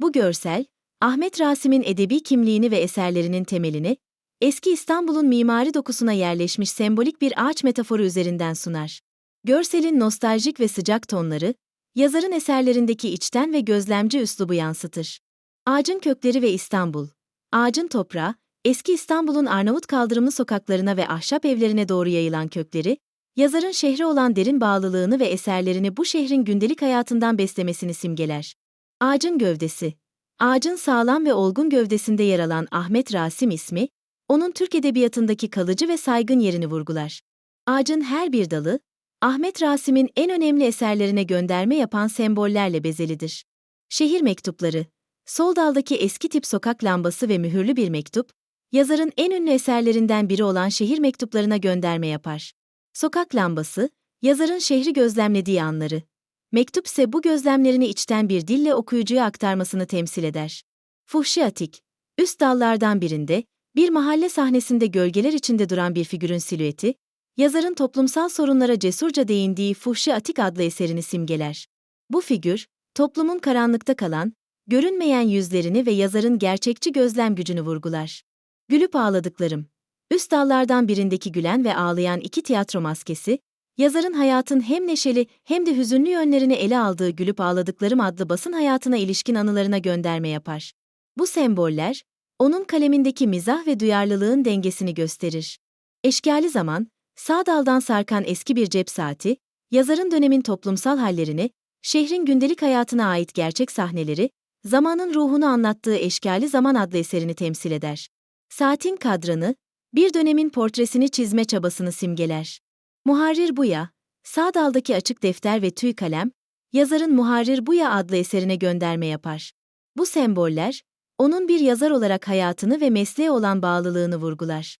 Bu görsel, Ahmet Rasim'in edebi kimliğini ve eserlerinin temelini, eski İstanbul'un mimari dokusuna yerleşmiş sembolik bir ağaç metaforu üzerinden sunar. Görselin nostaljik ve sıcak tonları, yazarın eserlerindeki içten ve gözlemci üslubu yansıtır. Ağacın kökleri ve İstanbul. Ağacın toprağı, eski İstanbul'un Arnavut kaldırımlı sokaklarına ve ahşap evlerine doğru yayılan kökleri, yazarın şehre olan derin bağlılığını ve eserlerini bu şehrin gündelik hayatından beslemesini simgeler. Ağacın gövdesi. Ağacın sağlam ve olgun gövdesinde yer alan Ahmet Rasim ismi, onun Türk edebiyatındaki kalıcı ve saygın yerini vurgular. Ağacın her bir dalı, Ahmet Rasim'in en önemli eserlerine gönderme yapan sembollerle bezelidir. Şehir mektupları, sol daldaki eski tip sokak lambası ve mühürlü bir mektup, yazarın en ünlü eserlerinden biri olan şehir mektuplarına gönderme yapar. Sokak lambası, yazarın şehri gözlemlediği anları. Mektup ise bu gözlemlerini içten bir dille okuyucuya aktarmasını temsil eder. Fuhşi Atik, üst dallardan birinde, bir mahalle sahnesinde gölgeler içinde duran bir figürün silüeti, yazarın toplumsal sorunlara cesurca değindiği Fuhşi Atik adlı eserini simgeler. Bu figür, toplumun karanlıkta kalan, görünmeyen yüzlerini ve yazarın gerçekçi gözlem gücünü vurgular. Gülüp ağladıklarım. Üst dallardan birindeki gülen ve ağlayan iki tiyatro maskesi, yazarın hayatın hem neşeli hem de hüzünlü yönlerini ele aldığı Gülüp Ağladıklarım adlı basın hayatına ilişkin anılarına gönderme yapar. Bu semboller, onun kalemindeki mizah ve duyarlılığın dengesini gösterir. Eşkali zaman, sağ daldan sarkan eski bir cep saati, yazarın dönemin toplumsal hallerini, şehrin gündelik hayatına ait gerçek sahneleri, zamanın ruhunu anlattığı Eşkali Zaman adlı eserini temsil eder. Saatin kadranı, bir dönemin portresini çizme çabasını simgeler. Muharrir Buya, sağ daldaki açık defter ve tüy kalem, yazarın Muharrir Buya adlı eserine gönderme yapar. Bu semboller, onun bir yazar olarak hayatını ve mesleğe olan bağlılığını vurgular.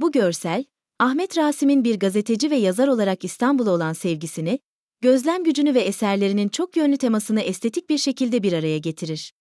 Bu görsel, Ahmet Rasim'in bir gazeteci ve yazar olarak İstanbul'a olan sevgisini, gözlem gücünü ve eserlerinin çok yönlü temasını estetik bir şekilde bir araya getirir.